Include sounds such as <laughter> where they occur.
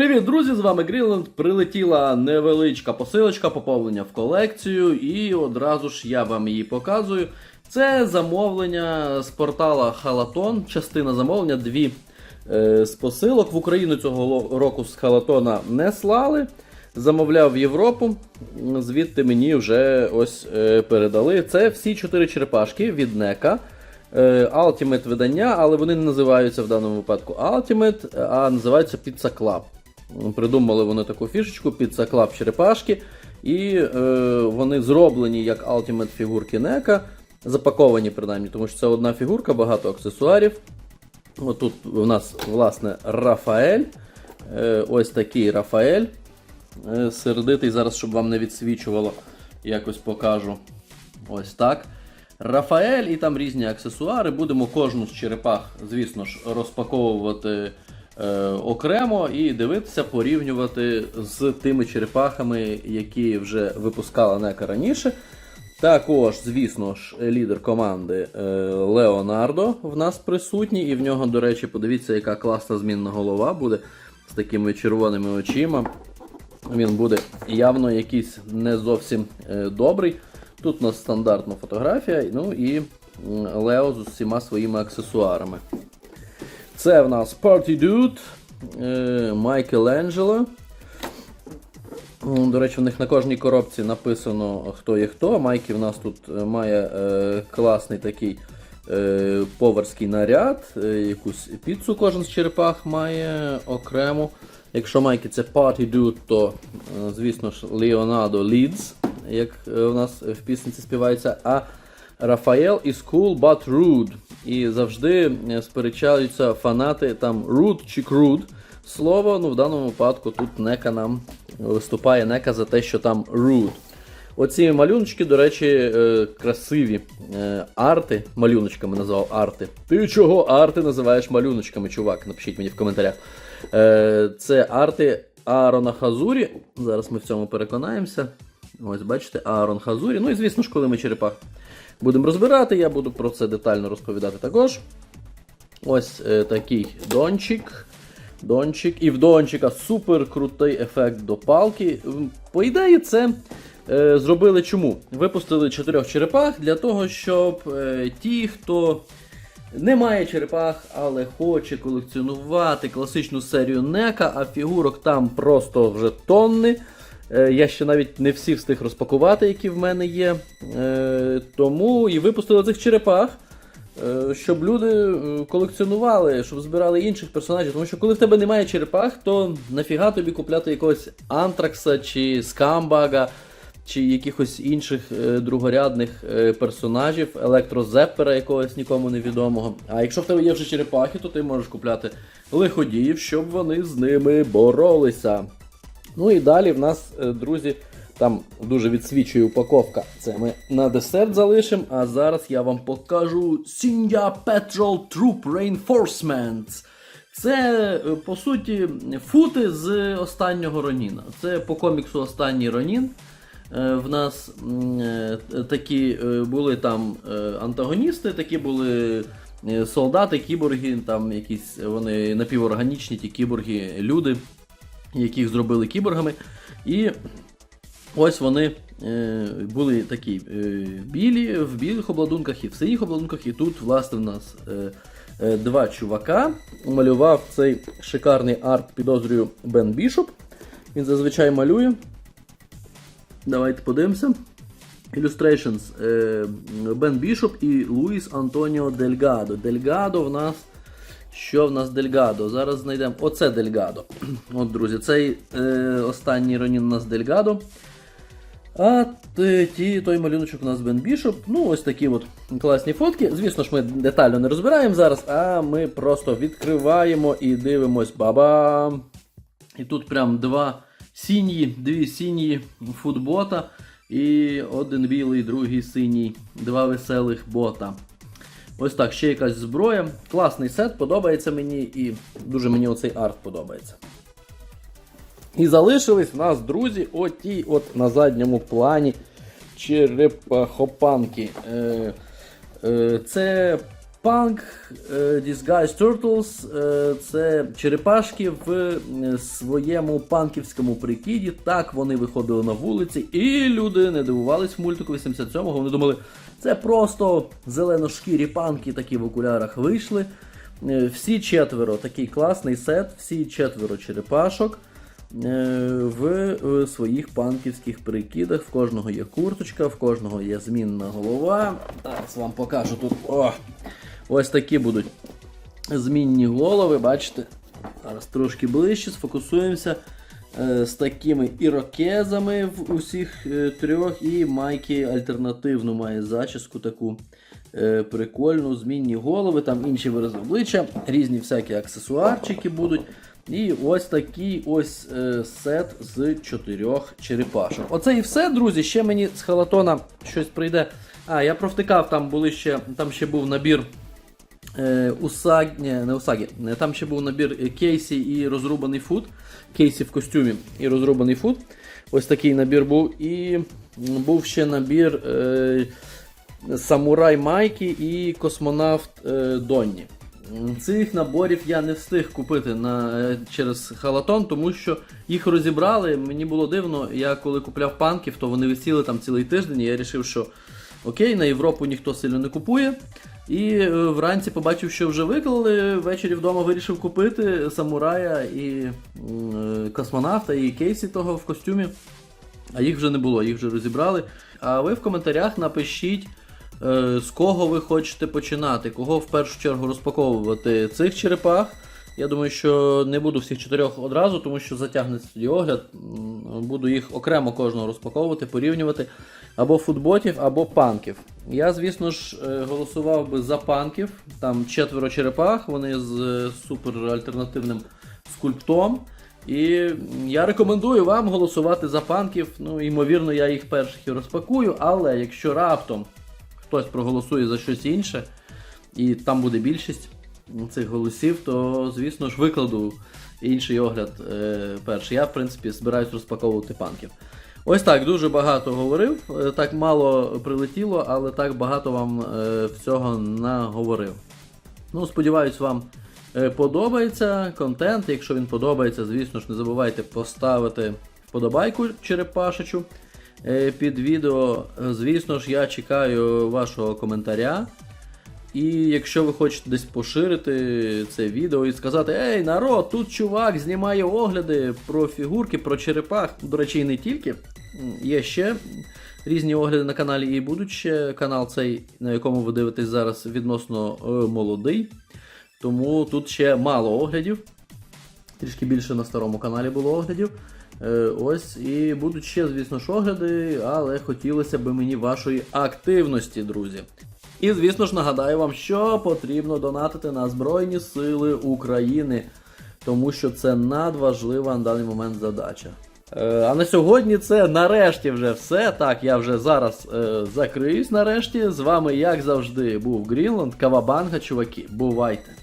Привіт, друзі! З вами Грінленд. Прилетіла невеличка посилочка, поповнення в колекцію, і одразу ж я вам її показую. Це замовлення з портала Халатон. Частина замовлення, дві е, з посилок. В Україну цього року з Халатона не слали. Замовляв в Європу, звідти мені вже ось е, передали. Це всі чотири черепашки від Нека. Е, Ultimate видання, але вони не називаються в даному випадку Ultimate, а називаються Pizza Club. Придумали вони таку фішечку Pizza Club черепашки. І е, вони зроблені як Ultimate фігурки Нека, запаковані принаймні, тому що це одна фігурка, багато аксесуарів. Отут у нас, власне, Рафаель. Е, ось такий Рафаель. Е, сердитий, зараз, щоб вам не відсвічувало, якось покажу. Ось так. Рафаель і там різні аксесуари. Будемо кожну з черепах, звісно ж, розпаковувати окремо і дивитися, порівнювати з тими черепахами, які вже випускала Нека раніше. Також, звісно ж, лідер команди е, Леонардо в нас присутній, і в нього, до речі, подивіться, яка класна змінна голова буде з такими червоними очима. Він буде явно якийсь не зовсім е, добрий. Тут у нас стандартна фотографія, ну і Лео з усіма своїми аксесуарами. Це в нас Party Dude, е, Мікеланджело. М, До речі, у них на кожній коробці написано хто є хто. Майкі в нас тут е, має е, класний такий е, поварський наряд, якусь піцу кожен з черепах має окремо. Якщо Майкі це Party Dude, то, звісно ж, Leonardo Leeds, як у нас в пісенці співається. А Рафаел is cool, but rude. І завжди е, сперечаються фанати там rude чи crude. Слово, ну в даному випадку тут Нека нам виступає Нека за те, що там rude. Оці малюночки, до речі, е, красиві е, арти. Малюночками назвав арти. Ти чого арти називаєш малюночками, чувак? Напишіть мені в коментарях. Це арти Аарона Хазурі. Зараз ми в цьому переконаємося. Ось, бачите, Аарон Хазурі. Ну і звісно ж, коли ми черепах будемо розбирати, я буду про це детально розповідати також. Ось е, такий дончик. Дончик. І в дончика супер крутий ефект до палки. По ідеї, це е, зробили чому? Випустили чотирьох черепах для того, щоб е, ті, хто не має черепах, але хоче колекціонувати класичну серію Нека, а фігурок там просто вже тонни. Е, Я ще навіть не всі встиг розпакувати, які в мене є. Е, Тому і випустили цих черепах. Е, щоб люди колекціонували, щоб збирали інших персонажів. Тому що коли в тебе немає черепах, то нафіга тобі купляти якогось Антракса чи Скамбага, чи якихось інших другорядних персонажів, електрозеппера якогось нікому невідомого. А якщо в тебе є вже черепахи, то ти можеш купляти лиходіїв, щоб вони з ними боролися. Ну і далі в нас, е, друзі, там дуже відсвічує упаковка. Це ми на десерт залишимо. А зараз я вам покажу Сінья Petrol Troop Reinforcements. Це, е, по суті, фути з останнього Роніна. Це по коміксу Останній Ронін. Е, В нас такі були там антагоністи, такі були солдати, кіборги, там якісь вони напіворганічні, ті кіборги, люди, яких зробили кіборгами. І ось вони е, були такі е, білі, в білих обладунках і в синіх обладунках. І тут, власне, в нас е, е, два чувака. Малював цей шикарний арт, підозрюю, Бен Бішоп. Він зазвичай малює. Давайте подивимося. Illustrations е, Бен Бішоп і Луїс Антоніо Дельгадо. Дельгадо в нас. Що в нас Дельгадо? Зараз знайдемо. Оце Дельгадо. <clears throat> От, друзі, цей е, останній ронін у нас Дельгадо. А ті, той малюночок у нас Бен Бішоп. Ну, ось такі от класні фотки. Звісно ж, ми детально не розбираємо зараз, а ми просто відкриваємо і дивимось. Бабам! І тут прям два синьї, дві синьї футбота і один білий, другий синій, два веселих бота. Ось так, ще якась зброя. Класний сет, подобається мені і дуже мені оцей арт подобається. І залишились в нас, друзі, оті от на задньому плані черепахопанки. Е, е, це Punk е, Disguise Turtles е, це черепашки в е, своєму панківському прикиді. Так вони виходили на вулиці, і люди не дивувались мультику 87-го. Вони думали, це просто зеленошкірі панки, такі в окулярах вийшли. Е, Всі четверо такий класний сет, всі четверо черепашок е, в е, своїх панківських прикидах. В кожного є курточка, в кожного є змінна голова. Зараз вам покажу тут. О! Ось такі будуть змінні голови, бачите? Зараз трошки ближче, сфокусуємося е, з такими ірокезами в усіх е, трьох, і майки альтернативну має зачіску таку е, прикольну, змінні голови, там інші вирази обличчя, різні всякі аксесуарчики будуть. І ось такий ось е, сет з чотирьох черепашок. Оце і все, друзі. Ще мені з халатона щось прийде. А, я провтикав, там були ще, там ще був набір Усаг... Ні, не Усагі. Е, Там ще був набір е, Кейсі і розрубаний фут. Кейсі в костюмі і розрубаний фут. Ось такий набір був. І був ще набір е, Самурай Майкі і Космонавт е, Донні. Цих наборів я не встиг купити на, е, через халатон, тому що їх розібрали. Мені було дивно, я коли купляв панків, то вони висіли там цілий тиждень, і я вирішив, що окей, на Європу ніхто сильно не купує. І е, вранці побачив, що вже виклали. Ввечері вдома вирішив купити самурая і е, космонавта, і кейсі того в костюмі. А їх вже не було, їх вже розібрали. А ви в коментарях напишіть, е, з кого ви хочете починати, кого в першу чергу розпаковувати цих черепах. Я думаю, що не буду всіх чотирьох одразу, тому що затягнеться тоді огляд. Буду їх окремо кожного розпаковувати, порівнювати або футботів, або панків. Я, звісно ж, е, голосував би за панків. Там четверо черепах, вони з е, суперальтернативним скульптом. І я рекомендую вам голосувати за панків. Ну, ймовірно, я їх перших і розпакую, але якщо раптом хтось проголосує за щось інше, і там буде більшість цих голосів, то, звісно ж, викладу інший огляд е, перший. Я, в принципі, збираюсь розпаковувати панків. Ось так, дуже багато говорив, е, так мало прилетіло, але так багато вам е, всього наговорив. Ну, сподіваюсь, вам е, подобається контент. Якщо він подобається, звісно ж, не забувайте поставити вподобайку черепашечу під відео. Звісно ж, я чекаю вашого коментаря. І якщо ви хочете десь поширити це відео і сказати, ей, народ, тут чувак знімає огляди про фігурки, про черепах. До речі, і не тільки. Є ще різні огляди на каналі, і будуть ще канал цей, на якому ви дивитесь зараз, відносно е, молодий. Тому тут ще мало оглядів. Трішки більше на старому каналі було оглядів. Е, ось, і будуть ще, звісно ж, огляди, але хотілося б мені вашої активності, друзі. І, звісно ж, нагадаю вам, що потрібно донатити на Збройні Сили України, тому що це надважлива на даний момент задача. Е, а на сьогодні це нарешті вже все. Так, я вже зараз е, закриюсь нарешті. З вами, як завжди, був Грінланд, Кавабанга, чуваки. Бувайте!